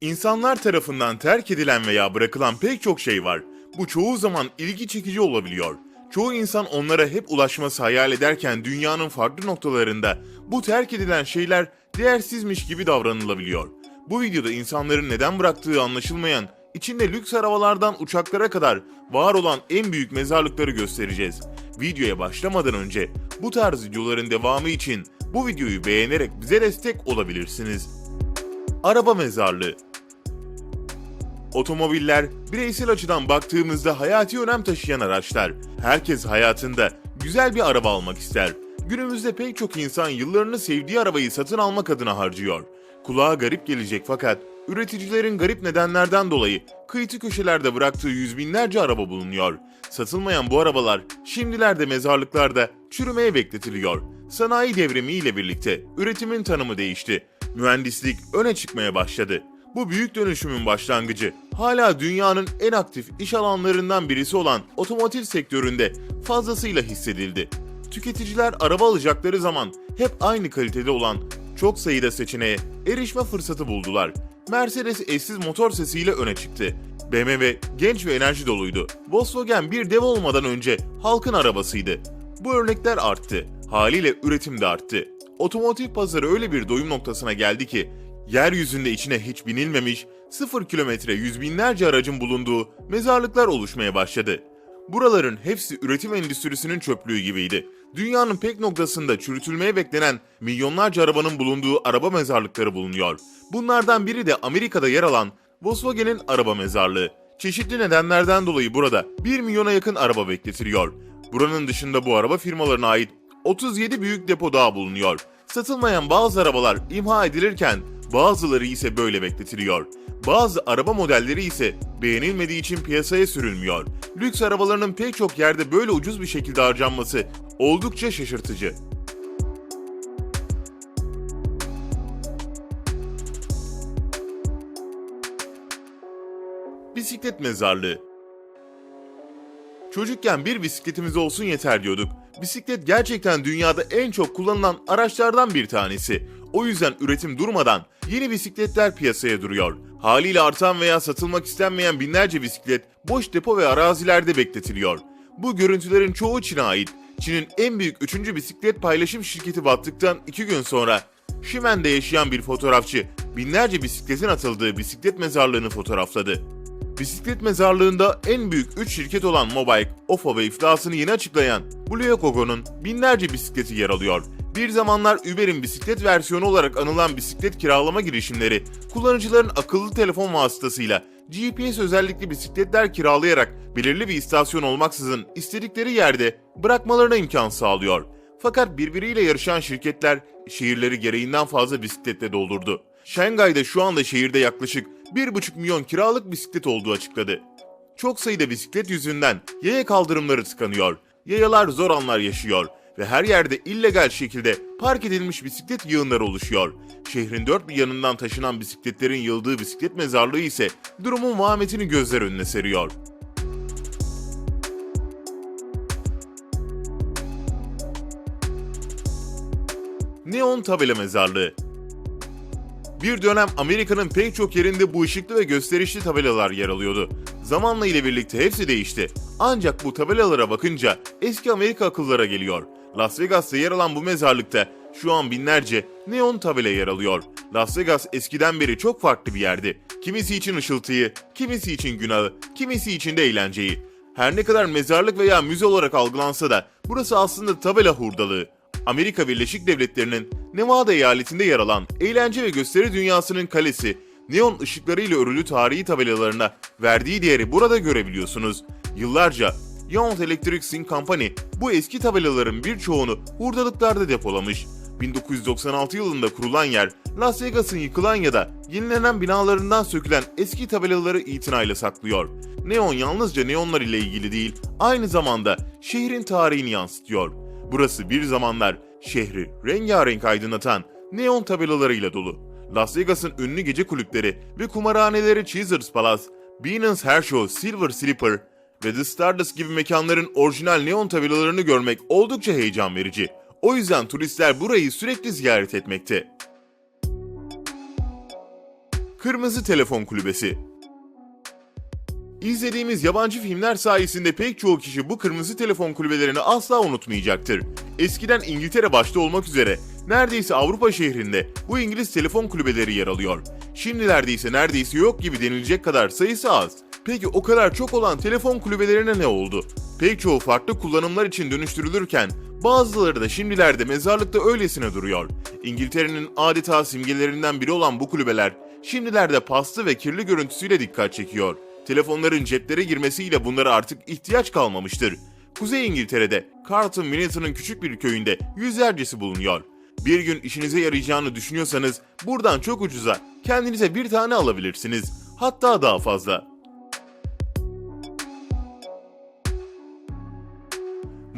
İnsanlar tarafından terk edilen veya bırakılan pek çok şey var. Bu çoğu zaman ilgi çekici olabiliyor. Çoğu insan onlara hep ulaşması hayal ederken dünyanın farklı noktalarında bu terk edilen şeyler değersizmiş gibi davranılabiliyor. Bu videoda insanların neden bıraktığı anlaşılmayan, içinde lüks arabalardan uçaklara kadar var olan en büyük mezarlıkları göstereceğiz. Videoya başlamadan önce bu tarz videoların devamı için bu videoyu beğenerek bize destek olabilirsiniz. Araba mezarlığı Otomobiller bireysel açıdan baktığımızda hayati önem taşıyan araçlar. Herkes hayatında güzel bir araba almak ister. Günümüzde pek çok insan yıllarını sevdiği arabayı satın almak adına harcıyor. Kulağa garip gelecek fakat üreticilerin garip nedenlerden dolayı kıytı köşelerde bıraktığı yüz binlerce araba bulunuyor. Satılmayan bu arabalar şimdilerde mezarlıklarda çürümeye bekletiliyor. Sanayi devrimi ile birlikte üretimin tanımı değişti. Mühendislik öne çıkmaya başladı. Bu büyük dönüşümün başlangıcı hala dünyanın en aktif iş alanlarından birisi olan otomotiv sektöründe fazlasıyla hissedildi. Tüketiciler araba alacakları zaman hep aynı kalitede olan çok sayıda seçeneğe erişme fırsatı buldular. Mercedes eşsiz motor sesiyle öne çıktı. BMW genç ve enerji doluydu. Volkswagen bir dev olmadan önce halkın arabasıydı. Bu örnekler arttı. Haliyle üretim de arttı. Otomotiv pazarı öyle bir doyum noktasına geldi ki yeryüzünde içine hiç binilmemiş, sıfır kilometre yüz binlerce aracın bulunduğu mezarlıklar oluşmaya başladı. Buraların hepsi üretim endüstrisinin çöplüğü gibiydi. Dünyanın pek noktasında çürütülmeye beklenen milyonlarca arabanın bulunduğu araba mezarlıkları bulunuyor. Bunlardan biri de Amerika'da yer alan Volkswagen'in araba mezarlığı. Çeşitli nedenlerden dolayı burada 1 milyona yakın araba bekletiliyor. Buranın dışında bu araba firmalarına ait 37 büyük depo daha bulunuyor. Satılmayan bazı arabalar imha edilirken bazıları ise böyle bekletiliyor. Bazı araba modelleri ise beğenilmediği için piyasaya sürülmüyor. Lüks arabalarının pek çok yerde böyle ucuz bir şekilde harcanması oldukça şaşırtıcı. Bisiklet mezarlığı Çocukken bir bisikletimiz olsun yeter diyorduk. Bisiklet gerçekten dünyada en çok kullanılan araçlardan bir tanesi. O yüzden üretim durmadan yeni bisikletler piyasaya duruyor. Haliyle artan veya satılmak istenmeyen binlerce bisiklet boş depo ve arazilerde bekletiliyor. Bu görüntülerin çoğu Çin'e ait. Çin'in en büyük 3. bisiklet paylaşım şirketi battıktan 2 gün sonra Şimen'de yaşayan bir fotoğrafçı binlerce bisikletin atıldığı bisiklet mezarlığını fotoğrafladı. Bisiklet mezarlığında en büyük 3 şirket olan Mobike, Ofo ve iflasını yeni açıklayan Bluecogo'nun binlerce bisikleti yer alıyor. Bir zamanlar Uber'in bisiklet versiyonu olarak anılan bisiklet kiralama girişimleri, kullanıcıların akıllı telefon vasıtasıyla GPS özellikli bisikletler kiralayarak belirli bir istasyon olmaksızın istedikleri yerde bırakmalarına imkan sağlıyor. Fakat birbiriyle yarışan şirketler şehirleri gereğinden fazla bisikletle doldurdu. Şangay'da şu anda şehirde yaklaşık 1,5 milyon kiralık bisiklet olduğu açıkladı. Çok sayıda bisiklet yüzünden yaya kaldırımları tıkanıyor, yayalar zor anlar yaşıyor ve her yerde illegal şekilde park edilmiş bisiklet yığınları oluşuyor. Şehrin dört bir yanından taşınan bisikletlerin yığıldığı bisiklet mezarlığı ise durumun vahametini gözler önüne seriyor. Neon tabela mezarlığı bir dönem Amerika'nın pek çok yerinde bu ışıklı ve gösterişli tabelalar yer alıyordu. Zamanla ile birlikte hepsi değişti. Ancak bu tabelalara bakınca eski Amerika akıllara geliyor. Las Vegas'ta yer alan bu mezarlıkta şu an binlerce neon tabela yer alıyor. Las Vegas eskiden beri çok farklı bir yerdi. Kimisi için ışıltıyı, kimisi için günahı, kimisi için de eğlenceyi. Her ne kadar mezarlık veya müze olarak algılansa da burası aslında tabela hurdalığı. Amerika Birleşik Devletleri'nin Nevada eyaletinde yer alan eğlence ve gösteri dünyasının kalesi, neon ışıklarıyla örülü tarihi tabelalarına verdiği değeri burada görebiliyorsunuz. Yıllarca Yount Electric Company bu eski tabelaların birçoğunu hurdalıklarda depolamış. 1996 yılında kurulan yer, Las Vegas'ın yıkılan ya da yenilenen binalarından sökülen eski tabelaları itinayla saklıyor. Neon yalnızca neonlar ile ilgili değil, aynı zamanda şehrin tarihini yansıtıyor. Burası bir zamanlar şehri rengarenk aydınlatan neon tabelalarıyla dolu. Las Vegas'ın ünlü gece kulüpleri ve kumarhaneleri Caesars Palace, Hair Show, Silver Slipper ve The Stardust gibi mekanların orijinal neon tabelalarını görmek oldukça heyecan verici. O yüzden turistler burayı sürekli ziyaret etmekte. Kırmızı Telefon Kulübesi İzlediğimiz yabancı filmler sayesinde pek çoğu kişi bu kırmızı telefon kulübelerini asla unutmayacaktır. Eskiden İngiltere başta olmak üzere neredeyse Avrupa şehrinde bu İngiliz telefon kulübeleri yer alıyor. Şimdilerde ise neredeyse yok gibi denilecek kadar sayısı az. Peki o kadar çok olan telefon kulübelerine ne oldu? Pek çoğu farklı kullanımlar için dönüştürülürken bazıları da şimdilerde mezarlıkta öylesine duruyor. İngiltere'nin adeta simgelerinden biri olan bu kulübeler şimdilerde paslı ve kirli görüntüsüyle dikkat çekiyor. Telefonların ceplere girmesiyle bunlara artık ihtiyaç kalmamıştır. Kuzey İngiltere'de Carlton Minneton'un küçük bir köyünde yüzlercesi bulunuyor. Bir gün işinize yarayacağını düşünüyorsanız buradan çok ucuza kendinize bir tane alabilirsiniz. Hatta daha fazla.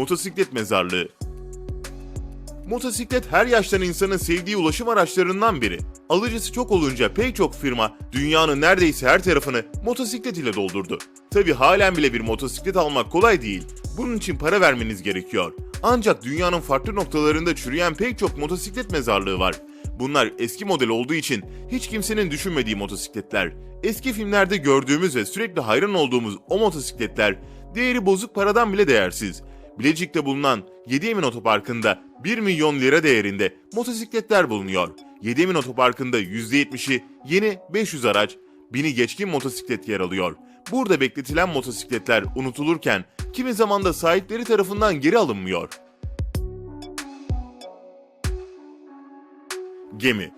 Motosiklet mezarlığı Motosiklet her yaştan insanın sevdiği ulaşım araçlarından biri. Alıcısı çok olunca pek çok firma dünyanın neredeyse her tarafını motosiklet ile doldurdu. Tabi halen bile bir motosiklet almak kolay değil. Bunun için para vermeniz gerekiyor. Ancak dünyanın farklı noktalarında çürüyen pek çok motosiklet mezarlığı var. Bunlar eski model olduğu için hiç kimsenin düşünmediği motosikletler. Eski filmlerde gördüğümüz ve sürekli hayran olduğumuz o motosikletler değeri bozuk paradan bile değersiz. Bilecik'te bulunan 7 Emin Otoparkı'nda 1 milyon lira değerinde motosikletler bulunuyor. 7 Emin Otoparkı'nda %70'i yeni 500 araç, 1000'i geçkin motosiklet yer alıyor. Burada bekletilen motosikletler unutulurken kimi zaman da sahipleri tarafından geri alınmıyor. Gemi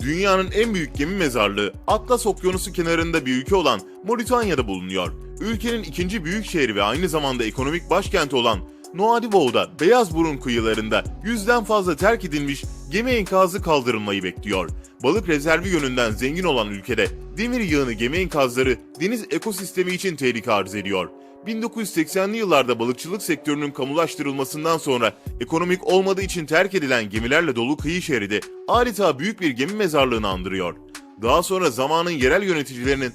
Dünyanın en büyük gemi mezarlığı Atlas Okyanusu kenarında bir ülke olan Moritanya'da bulunuyor. Ülkenin ikinci büyük şehri ve aynı zamanda ekonomik başkenti olan Nouadhibou'da Beyazburun kıyılarında yüzden fazla terk edilmiş gemi enkazı kaldırılmayı bekliyor. Balık rezervi yönünden zengin olan ülkede demir yığını gemi enkazları deniz ekosistemi için tehlike arz ediyor. 1980'li yıllarda balıkçılık sektörünün kamulaştırılmasından sonra ekonomik olmadığı için terk edilen gemilerle dolu kıyı şeridi adeta büyük bir gemi mezarlığını andırıyor. Daha sonra zamanın yerel yöneticilerinin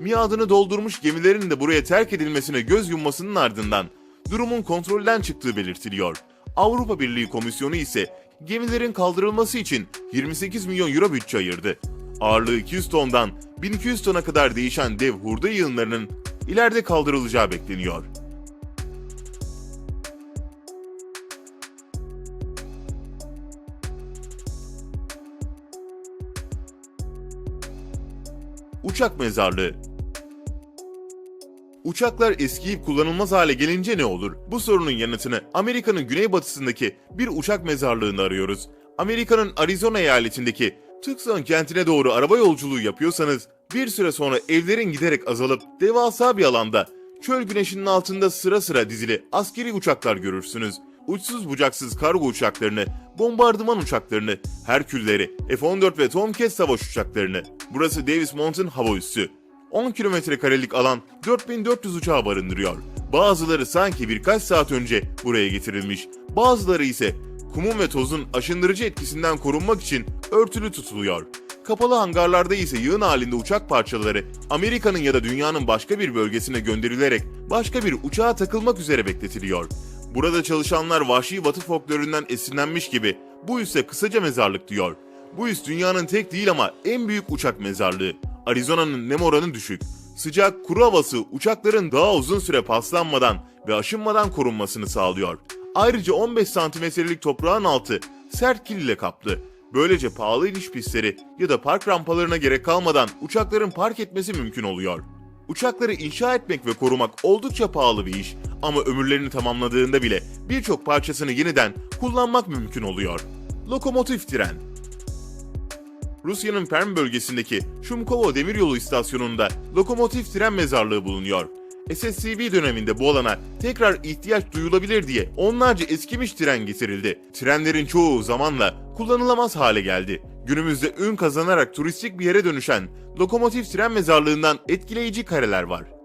miadını doldurmuş gemilerin de buraya terk edilmesine göz yummasının ardından durumun kontrolden çıktığı belirtiliyor. Avrupa Birliği Komisyonu ise gemilerin kaldırılması için 28 milyon euro bütçe ayırdı. Ağırlığı 200 tondan 1200 tona kadar değişen dev hurda yığınlarının ileride kaldırılacağı bekleniyor. Uçak mezarlığı Uçaklar eskiyip kullanılmaz hale gelince ne olur? Bu sorunun yanıtını Amerika'nın güneybatısındaki bir uçak mezarlığında arıyoruz. Amerika'nın Arizona eyaletindeki Tucson kentine doğru araba yolculuğu yapıyorsanız bir süre sonra evlerin giderek azalıp devasa bir alanda çöl güneşinin altında sıra sıra dizili askeri uçaklar görürsünüz. Uçsuz bucaksız kargo uçaklarını, bombardıman uçaklarını, Herkülleri, F-14 ve Tomcat savaş uçaklarını. Burası Davis Mountain hava üssü. 10 kilometre karelik alan 4400 uçağı barındırıyor. Bazıları sanki birkaç saat önce buraya getirilmiş, bazıları ise kumun ve tozun aşındırıcı etkisinden korunmak için örtülü tutuluyor. Kapalı hangarlarda ise yığın halinde uçak parçaları Amerika'nın ya da dünyanın başka bir bölgesine gönderilerek başka bir uçağa takılmak üzere bekletiliyor. Burada çalışanlar vahşi batı folklorundan esinlenmiş gibi bu üsse kısaca mezarlık diyor. Bu üs dünyanın tek değil ama en büyük uçak mezarlığı. Arizona'nın nem oranı düşük. Sıcak, kuru havası uçakların daha uzun süre paslanmadan ve aşınmadan korunmasını sağlıyor. Ayrıca 15 santimetrelik toprağın altı sert kil ile kaplı. Böylece pahalı iniş pistleri ya da park rampalarına gerek kalmadan uçakların park etmesi mümkün oluyor. Uçakları inşa etmek ve korumak oldukça pahalı bir iş ama ömürlerini tamamladığında bile birçok parçasını yeniden kullanmak mümkün oluyor. Lokomotif tren Rusya'nın Perm bölgesindeki Shumkovo demiryolu istasyonunda lokomotif tren mezarlığı bulunuyor. SSCB döneminde bu alana tekrar ihtiyaç duyulabilir diye onlarca eskimiş tren getirildi. Trenlerin çoğu zamanla kullanılamaz hale geldi. Günümüzde ün kazanarak turistik bir yere dönüşen lokomotif tren mezarlığından etkileyici kareler var.